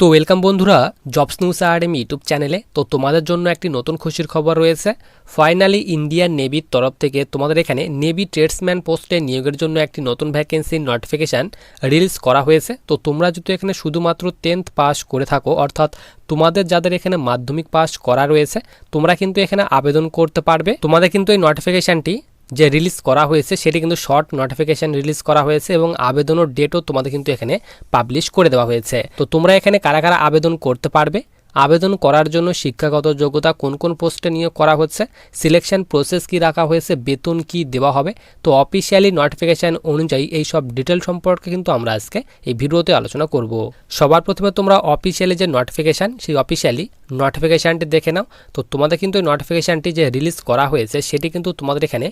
তো ওয়েলকাম বন্ধুরা, jobs news RM YouTube চ্যানেলে। তো তোমাদের জন্য একটি নতুন খুশির খবর রয়েছে। ফাইনালি ইন্ডিয়ান নেভির তরফ থেকে তোমাদের এখানে নেভি ট্রেডসম্যান পোস্টে নিয়োগের জন্য একটি নতুন ভ্যাকেন্সির নোটিফিকেশান রিলিজ করা হয়েছে। তো তোমরা যদি এখানে শুধুমাত্র টেন্থ পাস করে থাকো, অর্থাৎ তোমাদের যাদের এখানে মাধ্যমিক পাস করা রয়েছে, তোমরা কিন্তু এখানে আবেদন করতে পারবে। তোমাদের কিন্তু এই নোটিফিকেশানটি যে রিলিজ করা হয়েছে, সেটি কিন্তু শর্ট নোটিফিকেশান রিলিজ করা হয়েছে এবং আবেদনের ডেটও তোমাদের কিন্তু এখানে পাবলিশ করে দেওয়া হয়েছে। তো তোমরা এখানে কারা কারা আবেদন করতে পারবে? আবেদন করার জন্য শিক্ষাগত যোগ্যতা কোন কোন পোস্টে নিয়োগ করা হচ্ছে, সিলেকশন প্রসেস কি রাখা হয়েছে, বেতন কি দেওয়া হবে, তো অফিসিয়ালি নোটিফিকেশান অনুযায়ী এই সব ডিটেল সম্পর্কে কিন্তু আমরা আজকে এই ভিডিওতে আলোচনা করব। সবার প্রথমে তোমরা অফিসিয়ালি যে নোটিফিকেশান সেই অফিসিয়ালি নোটিফিকেশানটি দেখে নাও। তো তোমাদের কিন্তু এই নোটিফিকেশানটি যে রিলিজ করা হয়েছে, সেটি কিন্তু তোমাদের এখানে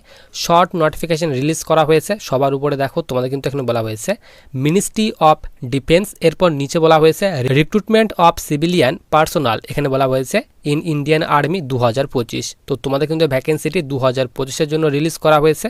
শর্ট নোটিফিকেশান রিলিজ করা হয়েছে। সবার উপরে দেখো, তোমাদের কিন্তু এখানে বলা হয়েছে মিনিস্ট্রি অফ ডিফেন্স এরপর নিচে বলা হয়েছে রিক্রুটমেন্ট অফ সিভিলিয়ান পার্সোনাল এখানে বলা হয়েছে ইন ইন্ডিয়ান আর্মি দু হাজার পঁচিশ। তো তোমাদের কিন্তু ভ্যাকেন্সিটি দু হাজার জন্য রিলিজ করা হয়েছে।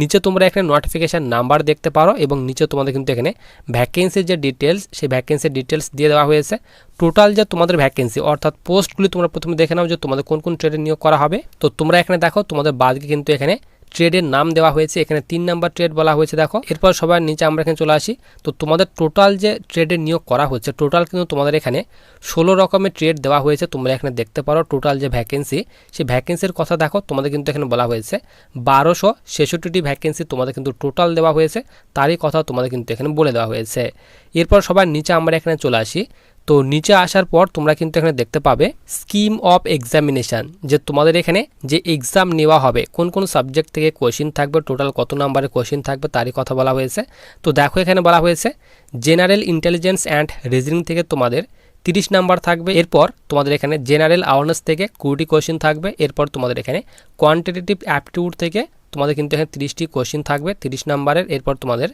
নিচে তোমরা এখানে নোটিফিকেশান নাম্বার দেখতে পারো এবং নিচে তোমাদের কিন্তু এখানে ভ্যাকেন্সির যে ডিটেলস সেই ভ্যাকেন্সির ডিটেলস দিয়ে দেওয়া হয়েছে। টোটাল যে তোমাদের ভ্যাকেন্সি অর্থাৎ পোস্টগুলি তোমরা প্রথমে দেখে নাও যে তোমাদের কোন কোন ট্রেডে নিয়োগ করা হবে। তো তোমরা এখানে দেখো, তোমাদের বাদকে কিন্তু এখানে ট্রেডের নাম দেওয়া হয়েছে, এখানে তিন নাম্বার ট্রেড বলা হয়েছে, দেখো। এরপর সবার নিচে আমরা এখানে চলে আসি। তো তোমাদের টোটাল যে ট্রেডের নিয়োগ করা হচ্ছে, টোটাল কিন্তু তোমাদের এখানে ষোলো রকমের ট্রেড দেওয়া হয়েছে, তোমরা এখানে দেখতে পারো টোটাল যে ভ্যাকেন্সি সেই ভ্যাকেন্সির কথা দেখো, তোমাদের কিন্তু এখানে বলা হয়েছে, বারোশো ছেষট্টিটি ভ্যাকেন্সি তোমাদের কিন্তু টোটাল দেওয়া হয়েছে, তারই কথা তোমাদের কিন্তু এখানে বলে দেওয়া হয়েছে। এরপর সবার নিচে আমরা এখানে চলে আসি তো নিচে আসার পর তোমরা কিন্তু এখানে দেখতে পাবে স্কিম অফ এক্সামিনেশান যে তোমাদের এখানে যে এক্সাম নেওয়া হবে, কোন কোন সাবজেক্ট থেকে কোয়েশ্চিন থাকবে টোটাল কত নাম্বারের কোয়েশ্চিন থাকবে, তারই কথা বলা হয়েছে। তো দেখো এখানে বলা হয়েছে জেনারেল ইন্টেলিজেন্স অ্যান্ড রিজনিং থেকে তোমাদের তিরিশ নাম্বার থাকবে, এরপর তোমাদের এখানে জেনারেল অ্যাওয়ারনেস থেকে কুড়িটি কোয়েশ্চিন থাকবে, এরপর তোমাদের এখানে কোয়ান্টিটেটিভ অ্যাপটিউড থেকে তোমাদের কিন্তু এখানে তিরিশটি কোয়েশ্চিন থাকবে, তিরিশ নাম্বারের এরপর তোমাদের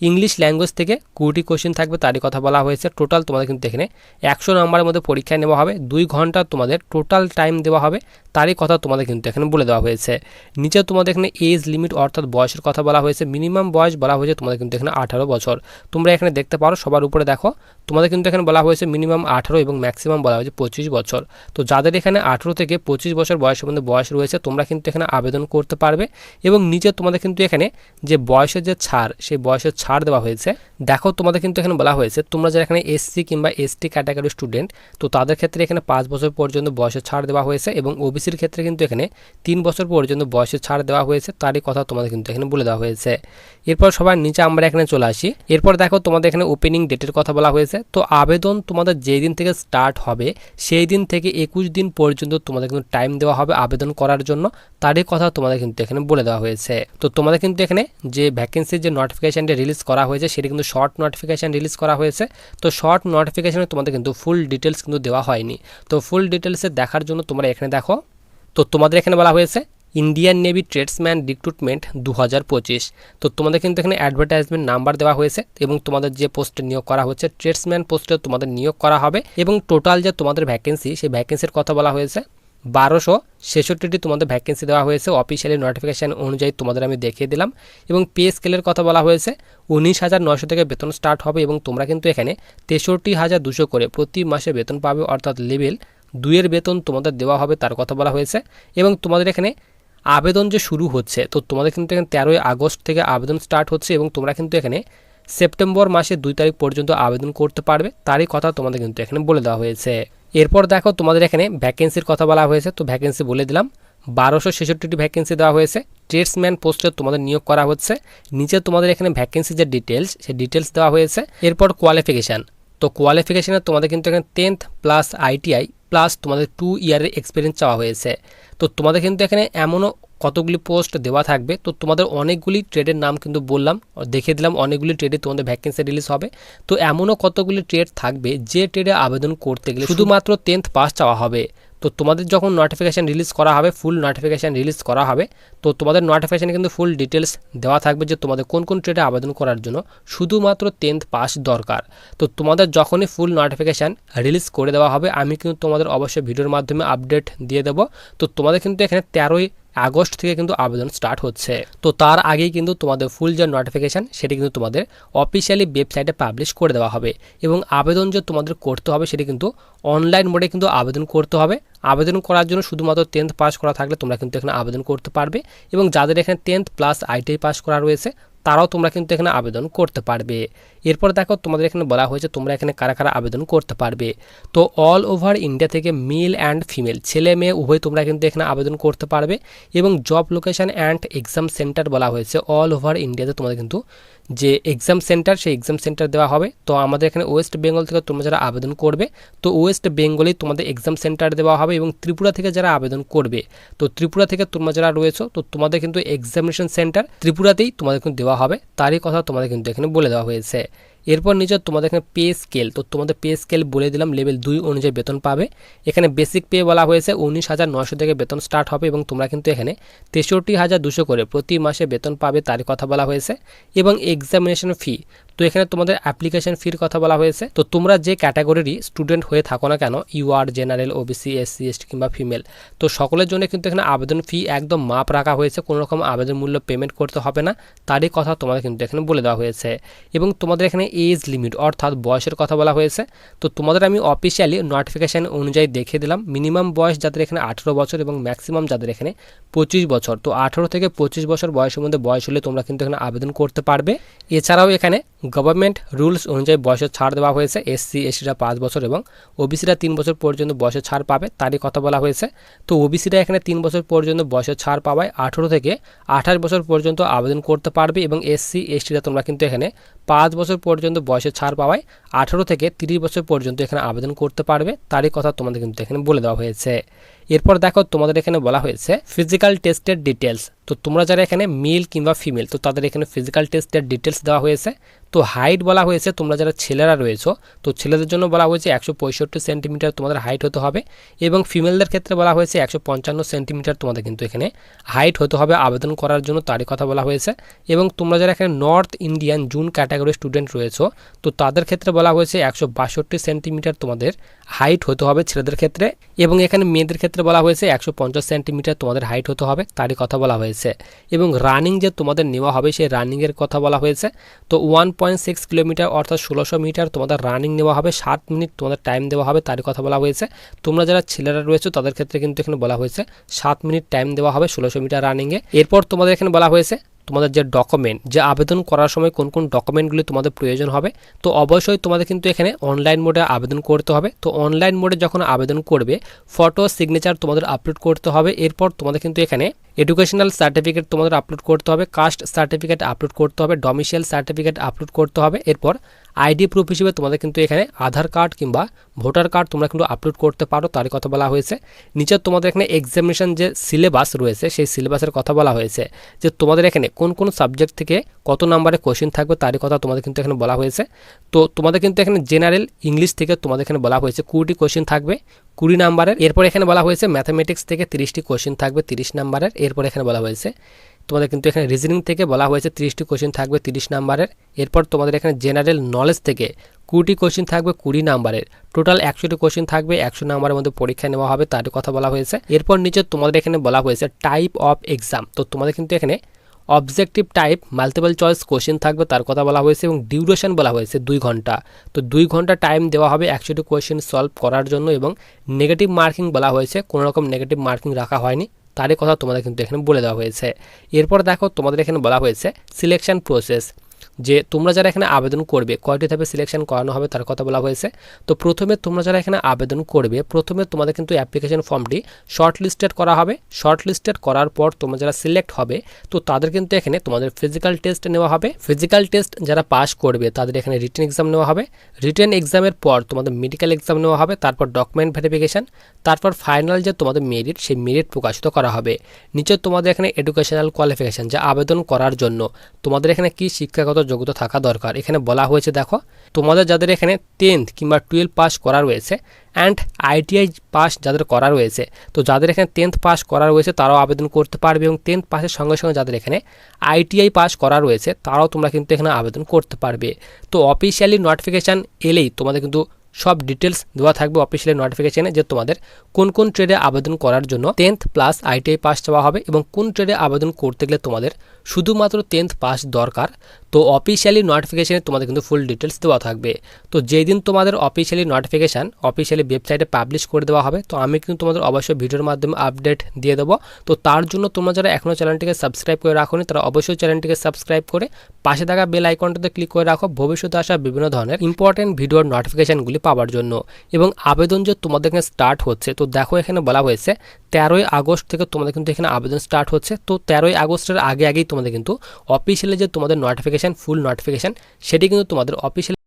ইংলিশ ল্যাঙ্গুয়েজ থেকে কুড়িটি কোশ্চেন থাকবে, তারই কথা বলা হয়েছে। টোটাল তোমাদের কিন্তু এখানে একশো নম্বরের মধ্যে পরীক্ষায় নেওয়া হবে, দুই ঘণ্টা তোমাদের টোটাল টাইম দেওয়া হবে, তারই কথা তোমাদের কিন্তু এখানে বলে দেওয়া হয়েছে। নিচে তোমাদের এখানে এজ লিমিট অর্থাৎ বয়সের কথা বলা হয়েছে মিনিমাম বয়স বলা হয়েছে তোমাদের কিন্তু এখানে আঠারো বছর। তোমরা এখানে দেখতে পারো, সবার উপরে দেখো, তোমাদের কিন্তু এখানে বলা হয়েছে মিনিমাম আঠারো এবং ম্যাক্সিমাম বলা হয়েছে পঁচিশ বছর। তো যাদের এখানে আঠারো থেকে পঁচিশ বছর বয়সের মধ্যে বয়স রয়েছে, তোমরা কিন্তু এখানে আবেদন করতে পারবে। এবং নিচে তোমাদের কিন্তু এখানে যে বয়সের যে ছাড়, সেই বয়সের ছাড় দেওয়া হয়েছে। দেখো তোমাদের কিন্তু এখানে বলা হয়েছে, তোমরা যারা এখানে এসসি কিংবা এসটি ক্যাটাগরি স্টুডেন্ট তো তাদের ক্ষেত্রে এখানে পাঁচ বছর পর্যন্ত বয়সের ছাড় দেওয়া হয়েছে এবং ওবিসির ক্ষেত্রে কিন্তু এখানে তিন বছর পর্যন্ত বয়সের ছাড় দেওয়া হয়েছে, তারই কথা তোমাদের কিন্তু এখানে বলে দেওয়া হয়েছে। এরপর সবার নিচে আমরা এখানে চলে আসি। এরপর দেখো তোমাদের এখানে ওপেনিং ডেটের কথা বলা হয়েছে, তো আবেদন তোমাদের যেই দিন থেকে স্টার্ট হবে, সেই দিন থেকে একুশ দিন পর্যন্ত তোমাদের কিন্তু টাইম দেওয়া হবে আবেদন করার জন্য, তারই কথা তোমাদের কিন্তু এখানে বলে দেওয়া হয়েছে। তো তোমাদের কিন্তু এখানে যে ভ্যাকেন্সির যে নোটিফিকেশানটি রিলিজ করা হয়েছে, সেটি কিন্তু শর্ট নোটিফিকেশান রিলিজ করা হয়েছে। তো শর্ট নোটিফিকেশানে তোমাদের কিন্তু ফুল ডিটেলস কিন্তু দেওয়া হয়নি। তো ফুল ডিটেলসে দেখার জন্য তোমরা এখানে দেখো, তো তোমাদের এখানে বলা হয়েছে ইন্ডিয়ান নেভি ট্রেডসম্যান রিক্রুটমেন্ট দু হাজার পঁচিশ। তো তোমাদের কিন্তু এখানে অ্যাডভার্টাইজমেন্ট নাম্বার দেওয়া হয়েছে এবং তোমাদের যে পোস্টে নিয়োগ করা হচ্ছে ট্রেডসম্যান পোস্টে তোমাদের নিয়োগ করা হবে এবং টোটাল যে তোমাদের ভ্যাকেন্সি সেই ভ্যাকেন্সির কথা বলা হয়েছে। বারোশো ছেষট্টিটি তোমাদের ভ্যাকেন্সি দেওয়া হয়েছে। অফিসিয়ালি নোটিফিকেশান অনুযায়ী তোমাদের আমি দেখিয়ে দিলাম। এবং পে স্কেলের কথা বলা হয়েছে, উনিশ হাজার নশো থেকে বেতন স্টার্ট হবে এবং তোমরা কিন্তু এখানে তেষট্টি হাজার দুশো করে প্রতি মাসে বেতন পাবে, অর্থাৎ লেভেল দুইয়ের বেতন তোমাদের দেওয়া হবে তার কথা বলা হয়েছে। এবং তোমাদের এখানে আবেদন যে শুরু হচ্ছে, তো তোমাদের কিন্তু এখানে তেরোই আগস্ট থেকে আবেদন স্টার্ট হচ্ছে এবং তোমরা কিন্তু এখানে সেপ্টেম্বর মাসের দুই তারিখ পর্যন্ত আবেদন করতে পারবে, তারই কথা তোমাদের কিন্তু এখানে বলে দেওয়া হয়েছে। এরপর দেখো তোমাদের এখানে ভ্যাকেন্সির কথা বলা হয়েছে, তো ভ্যাকেন্সি বলে দিলাম। বারোশো ছেষট্টিটি ভ্যাকেন্সি দেওয়া হয়েছে ট্রেডসম্যান পোস্টে তোমাদের নিয়োগ করা হচ্ছে। নিচে তোমাদের এখানে ভ্যাকেন্সি যে ডিটেলস সেই ডিটেলস দেওয়া হয়েছে। এরপর কোয়ালিফিকেশান তো কোয়ালিফিকেশানে তোমাদের কিন্তু এখানে টেন্থ প্লাস আইটিআই প্লাস তোমাদের টু ইয়ারের এক্সপিরিয়েন্স চাওয়া হয়েছে। তো তোমাদের কিন্তু এখানে এমনও কতগুলি পোস্ট দেওয়া থাকবে, তো তোমাদের অনেকগুলি ট্রেডের নাম কিন্তু বললাম দেখে দিলাম অনেকগুলি ট্রেডে তোমাদের ভ্যাকেন্সি রিলিজ হবে। তো এমনও কতগুলি ট্রেড থাকবে যে ট্রেডে আবেদন করতে গেলে শুধুমাত্র টেন্থ পাস চাওয়া হবে। তো তোমাদের যখন নোটিফিকেশান রিলিজ করা হবে ফুল নোটিফিকেশান রিলিজ করা হবে, তো তোমাদের নোটিফিকেশানে কিন্তু ফুল ডিটেলস দেওয়া থাকবে যে তোমাদের কোন কোন ট্রেডে আবেদন করার জন্য শুধুমাত্র টেন্থ পাস দরকার। তো তোমাদের যখনই ফুল নোটিফিকেশান রিলিজ করে দেওয়া হবে, আমি কিন্তু তোমাদের অবশ্যই ভিডিওর মাধ্যমে আপডেট দিয়ে দেবো। তো তোমাদের কিন্তু এখানে তেরোই আগস্ট থেকে কিন্তু আবেদন স্টার্ট হচ্ছে। তো তার আগেই কিন্তু তোমাদের ফুল যে নোটিফিকেশান সেটি কিন্তু তোমাদের অফিসিয়ালি ওয়েবসাইটে পাবলিশ করে দেওয়া হবে। এবং আবেদন যে তোমাদের করতে হবে, সেটি কিন্তু অনলাইন মোডে কিন্তু আবেদন করতে হবে। আবেদন করার জন্য শুধুমাত্র টেন্থ পাস করা থাকলে তোমরা কিন্তু এখানে আবেদন করতে পারবে। এবং যাদের এখানে টেন্থ প্লাস আইটিআই পাস করা রয়েছে তারাও তোমরা কিন্তু এখানে আবেদন করতে পারবে। এরপর দেখো তোমাদের এখানে বলা হয়েছে তোমরা এখানে কারা কারা আবেদন করতে পারবে। তো অল ওভার ইন্ডিয়া থেকে মেল অ্যান্ড ফিমেল ছেলে মেয়ে, উভয় তোমরা কিন্তু এখানে আবেদন করতে পারবে। এবং job location and exam centre বলা হয়েছে অল ওভার ইন্ডিয়াতে তোমাদের কিন্তু যে এক্সাম সেন্টার সেই এক্সাম সেন্টার দেওয়া হবে। তো আমাদের এখানে ওয়েস্ট বেঙ্গল থেকে তোমরা যারা আবেদন করবে, তো ওয়েস্ট বেঙ্গলেই তোমাদের এক্সাম সেন্টার দেওয়া হবে এবং ত্রিপুরা থেকে যারা আবেদন করবে, তো ত্রিপুরা থেকে তোমরা যারা রয়েছো, তো তোমাদের কিন্তু এক্সামিনেশন সেন্টার ত্রিপুরাতেই তোমাদের কিন্তু দেওয়া হবে। তারই কথা তোমাদের কিন্তু এখানে বলে দেওয়া হয়েছে। এরপর নিচে তোমাদের এখানে পে স্কেল তো তোমাদের পে স্কেল বলে দিলাম লেভেল দুই অনুযায়ী বেতন পাবে। এখানে বেসিক পে বলা হয়েছে, উনিশ হাজার নশো থেকে বেতন স্টার্ট হবে এবং তোমরা কিন্তু এখানে তেষট্টি হাজার দুশো করে প্রতি মাসে বেতন পাবে তারই কথা বলা হয়েছে। এবং এক্সামিনেশন ফি তো এখানে তোমাদের অ্যাপ্লিকেশন ফির কথা বলা হয়েছে। তো তোমরা যে ক্যাটাগরিরই স্টুডেন্ট হয়ে থাকো না কেন UR general OBC SC ST কিংবা ফিমেল তো সকলের জন্য কিন্তু এখানে আবেদন ফি একদম মাপ রাখা হয়েছে, কোনো রকম আবেদন মূল্য পেমেন্ট করতে হবে না, তারই কথা তোমাদের কিন্তু এখানে বলে দেওয়া হয়েছে। এবং তোমাদের এখানে এজ লিমিট অর্থাৎ বয়সের কথা বলা হয়েছে। তো তোমাদের আমি অফিসিয়ালি নোটিফিকেশান অনুযায়ী দেখে দিলাম মিনিমাম বয়স যাদের এখানে আঠেরো বছর এবং ম্যাক্সিমাম যাদের এখানে পঁচিশ বছর। তো আঠেরো থেকে পঁচিশ বছর বয়সের মধ্যে বয়স হলে তোমরা কিন্তু এখানে আবেদন করতে পারবে। এছাড়াও এখানে গভর্নমেন্ট রুলস অনুযায়ী বয়সের ছাড় দেওয়া হয়েছে এসসি এসটিরা পাঁচ বছর এবং ওবিসিরা তিন বছর পর্যন্ত বয়সের ছাড় পাবে, তারই কথা বলা হয়েছে। তো ওবিসিরা এখানে তিন বছর পর্যন্ত বয়সের ছাড় পাওয়ায় আঠেরো থেকে আঠাশ বছর পর্যন্ত আবেদন করতে পারবে এবং এসসি এসটিরা তোমরা কিন্তু এখানে পাঁচ বছর পর্যন্ত বয়সের ছাড় পাওয়ায় আঠেরো থেকে তিরিশ বছর পর্যন্ত এখানে আবেদন করতে পারবে। তারই কথা তোমাদের কিন্তু এখানে বলে দেওয়া হয়েছে। এরপর দেখো তোমাদের এখানে বলা হয়েছে ফিজিক্যাল টেস্টের ডিটেলস তো তোমরা যারা এখানে মেল কিংবা ফিমেল তো তাদের এখানে ফিজিক্যাল টেস্টের ডিটেলস দেওয়া হয়েছে। তো হাইট বলা হয়েছে, তোমরা যারা ছেলেরা রয়েছো, তো ছেলেদের জন্য বলা হয়েছে একশো পঁয়ষট্টি সেন্টিমিটার তোমাদের হাইট হতে হবে এবং ফিমেলদের ক্ষেত্রে বলা হয়েছে একশো পঞ্চান্ন সেন্টিমিটার তোমাদের কিন্তু এখানে হাইট হতে হবে। আবেদন করার জন্য তারই কথা বলা হয়েছে। এবং তোমরা যারা এখানে north Indian June category student রয়েছো, তো তাদের ক্ষেত্রে বলা হয়েছে একশো বাষট্টি সেন্টিমিটার তোমাদের হাইট হতে হবে ছেলেদের ক্ষেত্রে। এবং এখানে মেয়েদের ক্ষেত্রে বলা হয়েছে, একশো পঞ্চাশ সেন্টিমিটার তোমাদের হাইট হতে হবে, তারই কথা বলা হয়েছে। এবং রানিং যে তোমাদের নেওয়া হবে, সেই রানিংয়ের কথা বলা হয়েছে। তো ওয়ান পয়েন্ট সিক্স কিলোমিটার অর্থাৎ ষোলোশো মিটার তোমাদের রানিং নেওয়া হবে, সাত মিনিট তোমাদের টাইম দেওয়া হবে, তারই কথা বলা হয়েছে। তোমরা যারা ছেলেরা রয়েছে, তাদের ক্ষেত্রে কিন্তু এখানে বলা হয়েছে, সাত মিনিট টাইম দেওয়া হবে ষোলোশো মিটার রানিংয়ে। এরপর তোমাদের এখানে বলা হয়েছে তোমাদের যে ডকুমেন্ট যে আবেদন করার সময় কোন কোন ডকুমেন্টগুলি তোমাদের প্রয়োজন হবে, তো অবশ্যই তোমাদের কিন্তু এখানে অনলাইন মোডে আবেদন করতে হবে। তো অনলাইন মোডে যখন আবেদন করবে ফটো সিগনেচার তোমাদের আপলোড করতে হবে। এরপর তোমাদের কিন্তু এখানে এডুকেশনাল সার্টিফিকেট তোমাদের আপলোড করতে হবে কাস্ট সার্টিফিকেট আপলোড করতে হবে ডমিশিয়াল সার্টিফিকেট আপলোড করতে হবে। এরপর আইডি প্রুফ হিসেবে তোমাদের কিন্তু এখানে আধার কার্ড কিংবা ভোটার কার্ড তোমরা কিন্তু আপলোড করতে পারো, তারই কথা বলা হয়েছে। নিচে তোমাদের এখানে এক্সামিনেশন যে সিলেবাস রয়েছে, সেই সিলেবাসের কথা বলা হয়েছে যে তোমাদের এখানে কোন কোন সাবজেক্ট থেকে কত নাম্বারে কোশ্চেন থাকবে, তারই কথা তোমাদের কিন্তু এখানে বলা হয়েছে। তো তোমাদের কিন্তু এখানে জেনারেল ইংলিশ থেকে তোমাদের এখানে বলা হয়েছে কুড়িটি কোশ্চেন থাকবে, কুড়ি নাম্বারের এরপর এখানে বলা হয়েছে ম্যাথামেটিক্স থেকে তিরিশটি কোশ্চেন থাকবে, তিরিশ নাম্বারের এরপর এখানে বলা হয়েছে তোমাদের কিন্তু এখানে রিজনিং থেকে বলা হয়েছে তিরিশটি কোশ্চেন থাকবে তিরিশ নাম্বারের। এরপর তোমাদের এখানে জেনারেল নলেজ থেকে কুড়িটি কোশ্চেন থাকবে কুড়ি নাম্বারের। টোটাল একশোটি কোশ্চেন থাকবে, একশো নাম্বারের মধ্যে পরীক্ষা নেওয়া হবে, তার কথা বলা হয়েছে। এরপর নিচে তোমাদের এখানে বলা হয়েছে টাইপ অফ এক্সাম তো তোমাদের কিন্তু এখানে objective type multiple choice question থাকবে, তার কথা বলা হয়েছে এবং ডিউরেশন বলা হয়েছে দুই ঘণ্টা। তো দুই ঘণ্টা টাইম দেওয়া হবে একশোটি কোয়েশ্চেন সলভ করার জন্য এবং নেগেটিভ মার্কিং বলা হয়েছে, কোনো রকম নেগেটিভ মার্কিং রাখা হয়নি। তারই কথা তোমাদের কিন্তু এখানে বলে দেওয়া হয়েছে। এরপর দেখো তোমাদের এখানে বলা হয়েছে সিলেকশন প্রসেস যে তোমরা যারা এখানে আবেদন করবে, কয়টি ধাপে সিলেকশন করানো হবে তার কথা বলা হয়েছে। তো প্রথমে তোমরা যারা এখানে আবেদন করবে, প্রথমে তোমাদের কিন্তু অ্যাপ্লিকেশন ফর্মটি শর্ট লিস্টেড করা হবে। শর্ট লিস্টেড করার পর তোমরা যারা সিলেক্ট হবে, তো তাদের কিন্তু এখানে তোমাদের ফিজিক্যাল টেস্ট নেওয়া হবে। ফিজিক্যাল টেস্ট যারা পাস করবে, তাদের এখানে রিটেন এক্সাম নেওয়া হবে। রিটেন এক্সামের পর তোমাদের মেডিকেল এক্সাম নেওয়া হবে, তারপর ডকুমেন্ট ভেরিফিকেশান তারপর ফাইনাল যে তোমাদের মেরিট সেই মেরিট প্রকাশিত করা হবে। নিচে তোমাদের এখানে এডুকেশনাল কোয়ালিফিকেশান যা আবেদন করার জন্য। তোমাদের এখানে কি শিক্ষাগত যোগ্যতা থাকা দরকার। এখানে বলা হয়েছে, দেখো, তোমাদের যাদের এখানে টেন্থ কিংবা টুয়েলভ পাস করা রয়েছে অ্যান্ড আইটিআই পাস যাদের করা রয়েছে, তো যাদের এখানে টেন্থ পাস করা রয়েছে তারাও আবেদন করতে পারবে এবং টেন্থ পাসের সঙ্গে সঙ্গে যাদের এখানে আইটিআই পাস করা রয়েছে তারাও তোমরা কিন্তু এখানে আবেদন করতে পারবে। তো অফিসিয়ালি নোটিফিকেশান এলেই তোমাদের কিন্তু সব ডিটেলস দেওয়া থাকবে অফিসিয়ালি নোটিফিকেশনে যে তোমাদের কোন কোন ট্রেডে আবেদন করার জন্য টেন্থ প্লাস আইটিআই পাস চাওয়া হবে এবং কোন ট্রেডে আবেদন করতে গেলে তোমাদের শুধুমাত্র টেন্থ পাস দরকার। তো অফিসিয়ালি নোটিফিকেশানে তোমাদের কিন্তু ফুল ডিটেলস দেওয়া থাকবে। তো যেই দিন তোমাদের অফিসিয়ালি নোটিফিকেশান অফিসিয়ালি ওয়েবসাইটে পাবলিশ করে দেওয়া হবে, তো আমি কিন্তু তোমাদের অবশ্যই ভিডিওর মাধ্যমে আপডেট দিয়ে দেবো। তো তার জন্য তোমরা যারা এখনও চ্যানেলটিকে সাবস্ক্রাইব করে রাখোনি, তারা অবশ্যই চ্যানেলটিকে সাবস্ক্রাইব করে পাশে থাকা বেল আইকনটাতে ক্লিক করে রাখো। ভবিষ্যতে আসা বিভিন্ন ধরনের ইম্পর্টেন্ট ভিডিওর নোটিফিকেশানগুলি পাওয়ার জন্য। এবং আবেদন যে তোমাদের এখানে স্টার্ট হচ্ছে, তো দেখো এখানে বলা হয়েছে, তেরোই আগস্ট থেকে তোমাদের কিন্তু এখানে আবেদন স্টার্ট হচ্ছে। তো তেরোই আগস্টের আগে আগেই তোমাদের কিন্তু অফিসিয়ালি যে তোমাদের নোটিফিকেশান ফুল নোটিফিকেশান সেটি কিন্তু তোমাদের অফিসিয়ালি